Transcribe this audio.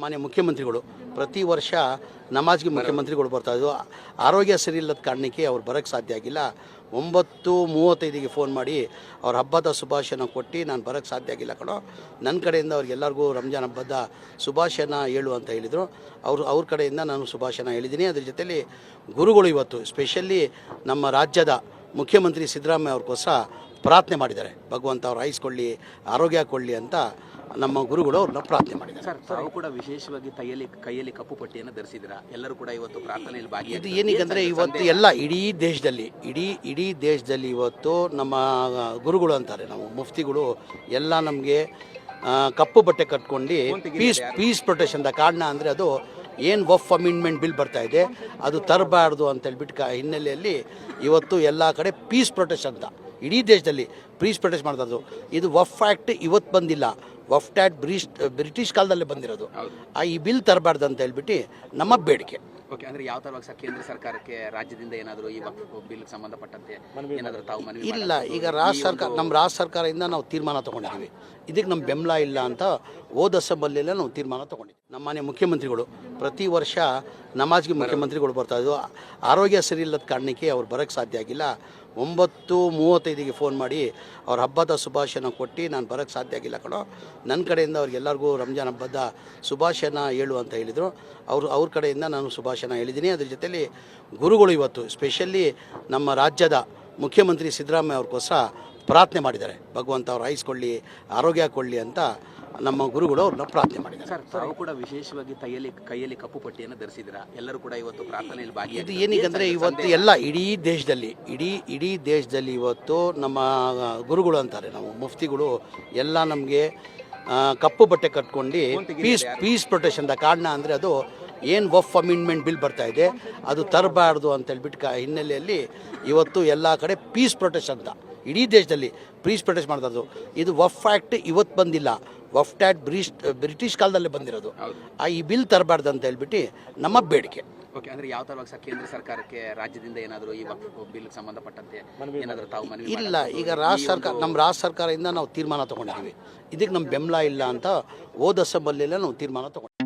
ಮಾನ್ಯ ಮುಖ್ಯಮಂತ್ರಿಗಳು, ಪ್ರತಿ ವರ್ಷ ನಮಾಜ್ಗೆ ಮುಖ್ಯಮಂತ್ರಿಗಳು ಬರ್ತಾ ಇದ್ರು. ಆರೋಗ್ಯ ಸರಿ ಇಲ್ಲದ ಕಾರಣಕ್ಕೆ ಅವ್ರು ಬರೋಕ್ಕೆ ಸಾಧ್ಯ ಆಗಿಲ್ಲ. ಒಂಬತ್ತು ಮೂವತ್ತೈದಿಗೆ ಫೋನ್ ಮಾಡಿ ಅವ್ರ ಹಬ್ಬದ ಶುಭಾಶಯನ ಕೊಟ್ಟು ನಾನು ಬರೋಕ್ಕೆ ಸಾಧ್ಯ ಆಗಿಲ್ಲ ಕಣೋ. ನನ್ನ ಕಡೆಯಿಂದ ಅವ್ರಿಗೆಲ್ಲರಿಗೂ ರಂಜಾನ್ ಹಬ್ಬದ ಶುಭಾಶಯನ ಹೇಳು ಅಂತ ಹೇಳಿದರು. ಅವರು, ಅವ್ರ ಕಡೆಯಿಂದ ನಾನು ಶುಭಾಶಯನ ಹೇಳಿದ್ದೀನಿ. ಅದ್ರ ಜೊತೆಲಿ ಗುರುಗಳು ಇವತ್ತು ಸ್ಪೆಷಲಿ ನಮ್ಮ ರಾಜ್ಯದ ಮುಖ್ಯಮಂತ್ರಿ ಸಿದ್ದರಾಮಯ್ಯ ಅವ್ರಿಗೋಸ್ಕರ ಪ್ರಾರ್ಥನೆ ಮಾಡಿದ್ದಾರೆ. ಭಗವಂತ ಅವ್ರು ಆಯಿಸ್ಕೊಳ್ಳಿ ಆರೋಗ್ಯ ಕೊಡಲಿ ಅಂತ ನಮ್ಮ ಗುರುಗಳು ಅವ್ರನ್ನ ಪ್ರಾರ್ಥನೆ ಮಾಡಿದ್ದಾರೆ. ಸರ್ ತಾವು ಕೂಡ ವಿಶೇಷವಾಗಿ ಕೈಯಲ್ಲಿ ಕೈಯಲ್ಲಿ ಕಪ್ಪು ಪಟ್ಟಿಯನ್ನು ಧರಿಸಿದ್ರ ಎಲ್ಲರೂ ಕೂಡ ಇವತ್ತು ಪ್ರಾರ್ಥನೆಯಲ್ಲಿ ಇದು ಏನಿದೆ ಅಂದರೆ ಇವತ್ತು ಎಲ್ಲ ಇಡೀ ದೇಶದಲ್ಲಿ ಇಡೀ ಇಡೀ ದೇಶದಲ್ಲಿ ಇವತ್ತು ನಮ್ಮ ಗುರುಗಳು ಅಂತಾರೆ ನಾವು ಮುಫ್ತಿಗಳು ಎಲ್ಲ ನಮಗೆ ಕಪ್ಪು ಬಟ್ಟೆ ಕಟ್ಕೊಂಡು ಪೀಸ್ ಪೀಸ್ ಪ್ರೊಟೆಕ್ಷನ್ದ ಕಾರಣ ಅಂದರೆ ಅದು ಏನು ವಫ್ ಅಮೆಂಡ್ಮೆಂಟ್ ಬಿಲ್ ಬರ್ತಾ ಇದೆ ಅದು ತರಬಾರ್ದು ಅಂತ ಹೇಳ್ಬಿಟ್ಟು ಕ ಹಿನ್ನೆಲೆಯಲ್ಲಿ ಇವತ್ತು ಎಲ್ಲ ಕಡೆ ಪೀಸ್ ಪ್ರೊಟೆಕ್ಷನ್ ಅಂತ ಇಡೀ ದೇಶದಲ್ಲಿ ಬ್ರೀಚ್ ಪ್ರೊಟೆಸ್ಟ್ ಮಾಡ್ತಾ ಇದ್ರು ಇದು ವಫ್ ಆ್ಯಕ್ಟ್ ಇವತ್ತು ಬಂದಿಲ್ಲ. ವಫ್ ಆ್ಯಕ್ಟ್ ಬ್ರಿಟಿಷ್ ಬ್ರಿಟಿಷ್ ಕಾಲದಲ್ಲೇ ಬಂದಿರೋದು. ಆ ಈ ಬಿಲ್ ತರಬಾರ್ದು ಅಂತ ಹೇಳ್ಬಿಟ್ಟು ನಮ್ಮ ಬೇಡಿಕೆ. ಓಕೆ ಅಂದ್ರೆ ಯಾವ ತರವಾಗಿ ಸರ್ ಕೇಂದ್ರ ಸರ್ಕಾರಕ್ಕೆ ರಾಜ್ಯದಿಂದ ಏನಾದರೂ ಈ ಬಿಲ್ ಸಂಬಂಧಪಟ್ಟಂತೆ ಏನಾದರೂ ತಾವು ಮನವಿ ಇಲ್ಲ ಈಗ ರಾಜ್ಯ ಸರ್ಕಾರ ನಮ್ಮ ರಾಜ್ಯ ಸರ್ಕಾರದಿಂದ ನಾವು ತೀರ್ಮಾನ ತಗೊಂಡಿದ್ದೀವಿ. ಇದಕ್ಕೆ ನಮ್ಮ ಬೆಂಬಲ ಇಲ್ಲ ಅಂತ ಹೋದ ಅಸೆಂಬ್ಲಿಯಲ್ಲೇ ನಾವು ತೀರ್ಮಾನ ತೊಗೊಂಡಿದ್ದೀವಿ. ನಮ್ಮ ಮಾನ್ಯ ಮುಖ್ಯಮಂತ್ರಿಗಳು, ಪ್ರತಿ ವರ್ಷ ನಮಾಜ್ಗೆ ಮುಖ್ಯಮಂತ್ರಿಗಳು ಬರ್ತಾ ಇದ್ದು ಆರೋಗ್ಯ ಸರಿ ಇಲ್ಲದ ಕಾರಣಕ್ಕೆ ಅವ್ರು ಬರೋಕ್ಕೆ ಸಾಧ್ಯ ಆಗಿಲ್ಲ. ಒಂಬತ್ತು ಮೂವತ್ತೈದಿಗೆ ಫೋನ್ ಮಾಡಿ ಅವ್ರ ಹಬ್ಬದ ಶುಭಾಶಯನ ಕೊಟ್ಟು ನಾನು ಬರೋಕ್ಕೆ ಸಾಧ್ಯ ಆಗಿಲ್ಲ ಕಣೋ. ನನ್ನ ಕಡೆಯಿಂದ ಅವ್ರಿಗೆಲ್ಲರಿಗೂ ರಂಜಾನ್ ಹಬ್ಬದ ಶುಭಾಶಯನ ಹೇಳು ಅಂತ ಹೇಳಿದರು. ಅವರು, ಅವ್ರ ಕಡೆಯಿಂದ ನಾನು ಶುಭಾಶಯನ ಹೇಳಿದ್ದೀನಿ. ಅದ್ರ ಜೊತೆಯಲ್ಲಿ ಗುರುಗಳು ಇವತ್ತು ಸ್ಪೆಷಲಿ ನಮ್ಮ ರಾಜ್ಯದ ಮುಖ್ಯಮಂತ್ರಿ ಸಿದ್ದರಾಮಯ್ಯ ಅವ್ರಿಗೋಸ್ಕರ ಪ್ರಾರ್ಥನೆ ಮಾಡಿದ್ದಾರೆ. ಭಗವಂತ ಅವ್ರು ಆಯಿಸ್ಕೊಳ್ಳಿ, ಆರೋಗ್ಯ ಕೊಡಲಿ ಅಂತ ನಮ್ಮ ಗುರುಗಳು ಅವ್ರನ್ನ ಪ್ರಾರ್ಥನೆ ಮಾಡಿದ್ದಾರೆ. ಸರ್ ತಾವು ಕೂಡ ವಿಶೇಷವಾಗಿ ಕೈಯಲ್ಲಿ ಕೈಯಲ್ಲಿ ಕಪ್ಪು ಪಟ್ಟಿಯನ್ನು ಧರಿಸಿದ್ರ ಎಲ್ಲರೂ ಕೂಡ ಇವತ್ತು ಪ್ರಾರ್ಥನೆಯಲ್ಲಿ ಇದು ಭಾಗಿಯಾಗಿ ಏನೀಗಂದರೆ ಇವತ್ತು ಎಲ್ಲ ಇಡೀ ದೇಶದಲ್ಲಿ ಇಡೀ ಇಡೀ ದೇಶದಲ್ಲಿ ಇವತ್ತು ನಮ್ಮ ಗುರುಗಳು ಅಂತಾರೆ ನಾವು ಮುಫ್ತಿಗಳು ಎಲ್ಲ ನಮಗೆ ಕಪ್ಪು ಬಟ್ಟೆ ಕಟ್ಕೊಂಡು ಪೀಸ್ ಪೀಸ್ ಪ್ರೊಟೆಕ್ಷನ್ದ ಕಾರಣ ಅಂದರೆ ಅದು ಏನು ವಫ್ ಅಮೆಂಡ್ಮೆಂಟ್ ಬಿಲ್ ಬರ್ತಾ ಇದೆ ಅದು ತರಬಾರ್ದು ಅಂತ ಹೇಳ್ಬಿಟ್ಟು ಕ ಹಿನ್ನೆಲೆಯಲ್ಲಿ ಇವತ್ತು ಎಲ್ಲ ಕಡೆ ಪೀಸ್ ಪ್ರೊಟೆಕ್ಷನ್ ಅಂತ ಇಡೀ ದೇಶದಲ್ಲಿ ಪೀಸ್ ಪ್ರೊಟೆಸ್ಟ್ ಮಾಡ್ತಾ ಇದು ವಫ್ ಆ್ಯಕ್ಟ್ ಇವತ್ತು ಬಂದಿಲ್ಲ. ವಫ್ ಆ್ಯಕ್ಟ್ ಬ್ರಿಟಿಷ್ ಬ್ರಿಟಿಷ್ ಕಾಲದಲ್ಲೇ ಬಂದಿರೋದು. ಆ ಈ ಬಿಲ್ ತರಬಾರ್ದು ಅಂತ ಹೇಳ್ಬಿಟ್ಟು ನಮ್ಮ ಬೇಡಿಕೆ. ಓಕೆ ಅಂದ್ರೆ ಯಾವ ತರ ಸಹ ಕೇಂದ್ರ ಸರ್ಕಾರಕ್ಕೆ ರಾಜ್ಯದಿಂದ ಏನಾದರೂ ಈ ಬಿಲ್ ಸಂಬಂಧಪಟ್ಟಂತೆ ಏನಾದರೂ ತಾವು ಮನವಿ ಇಲ್ಲ ಈಗ ರಾಜ್ಯ ಸರ್ಕಾರ ನಮ್ಮ ರಾಜ್ಯ ಸರ್ಕಾರದಿಂದ ನಾವು ತೀರ್ಮಾನ ತಗೊಂಡಿದ್ದೀವಿ. ಇದಕ್ಕೆ ನಮ್ಮ ಬೆಂಬಲ ಇಲ್ಲ ಅಂತ ಹೋದ ಅಸೆಂಬ್ಲಿಯಲ್ಲೇ ನಾವು ತೀರ್ಮಾನ ತೊಗೊಂಡಿದ್ದೀವಿ.